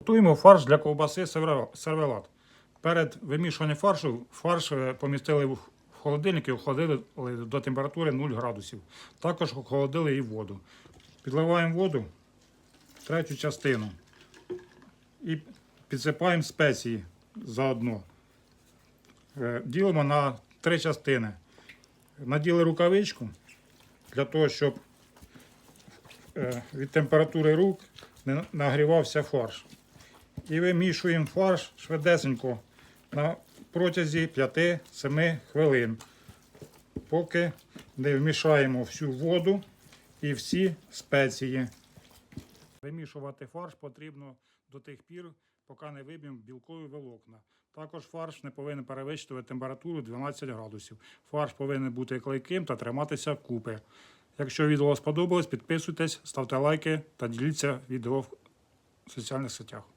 Готуємо фарш для ковбаси сервелат. Перед вимішуванням фаршу фарш е, помістили в холодильник і охолодили до температури 0 градусів. Також охолодили і воду. Підливаємо воду третю частину і підсипаємо спеції заодно. Е, Ділимо на три частини. Наділи рукавичку для того, щоб е, від температури рук не нагрівався фарш. І вимішуємо фарш швидесенько на протязі 5-7 хвилин, поки не вмішаємо всю воду і всі спеції. Вимішувати фарш потрібно до тих пір, поки не виб'ємо білкові волокна. Також фарш не повинен перевищувати температуру 12 градусів. Фарш повинен бути клейким та триматися купи. Якщо відео сподобалось, підписуйтесь, ставте лайки та діліться відео в соціальних сетях.